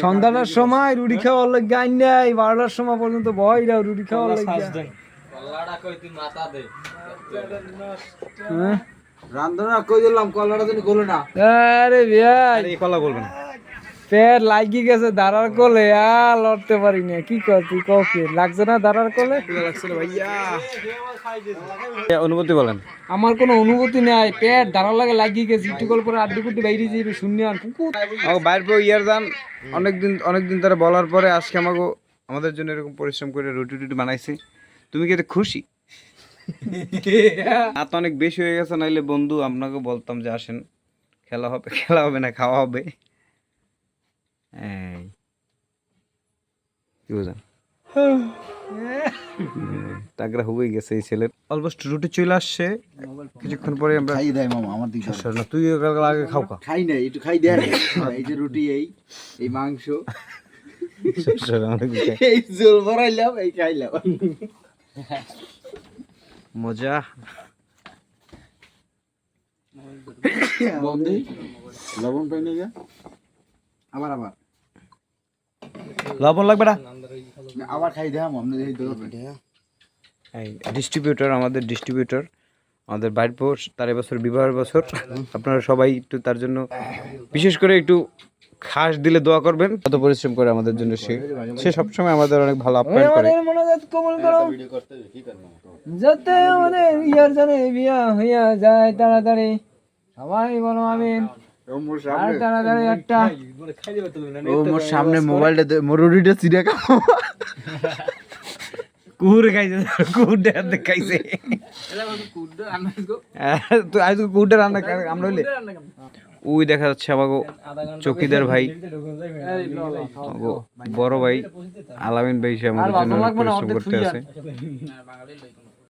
সন্ধ্যাটার সময় রুটি খাওয়ার লাগে গাইন নাই বারোটার সময় পর্যন্ত ভয় দাও রুটি খাওয়ার লাগে। হ্যাঁ? রান্ধনা কই দিলাম কলাটা তুমি করলে না। আরে ভাই। কলা কলা বলবেন পেট লাগি গেছে দাঁড়ার কোলে আর লড়তে পারি না। কি কর তুই ককে লাগছে না দাঁড়ার কোলে? অনুভূতি বলেন। আমার কোনো অনুভূতি নাই। পেট দাঁড়ার লাগে লাগি গেছে একটু কল পরে আড্ডি কুটি বাইরে যাবে শূন্য আর কুকুর। বাইর ইয়ার দান অনেকদিন অনেকদিন ধরে বলার পরে আজকে আমাকে আমাদের জন্য এরকম পরিশ্রম করে রুটি টুটি বানাইছি। তুমি কি এতে খুশি? রাত অনেক বেশি হয়ে গেছে নাইলে বন্ধু আপনাকে বলতাম যে আসেন। খেলা হবে খেলা হবে না খাওয়া হবে। এই কি বুঝলেন টাকরা হয়ে গেছে এই ছেলের। অলমোস্ট রুটি চলে আসছে। কিছুক্ষণ পরে আমরা খাই দেয় মামা আমার দিকে আচ্ছা, না, তুই আগে খাও কা খাই না একটু খাই দেয় এই যে রুটি এই এই মাংস। এই জল ভরাইলাম এই খাইলাম। মজা। লবণ পাই না আবার আবার। লবণ লাগবে না? আবার খাই দেয় আমাদের এই ডিস্ট্রিবিউটর আমাদের ডিস্ট্রিবিউটর আমাদের বাইর পোষ তার এবছর বিবাহের বছর। আপনারা সবাই একটু তার জন্য বিশেষ করে একটু খাস দিলে দোয়া করবেন। কত পরিশ্রম করে আমাদের জন্য সে। সে সবসময় আমাদের অনেক ভালো আপ্যায়ন করে। আমাদের মনোজাত কোমল করো। যাতে আমাদের ইয়ার জানে বিয়া হইয়া যায় তাড়াতাড়ি। সবাই বলো আমিন। মোর সামনে মোবাইলটা দে- মোর রুটিটা চিড়ে খাও কুকুর খাইছে খাইছে। তো আজ কুকুরটা রান্না আমরা হইলে। ওই দেখা যাচ্ছে আমাকে চকিদার ভাই। বড় ভাই আলামিন ভাই সে আমাদের জন্য পরিশ্রম করতে আছে।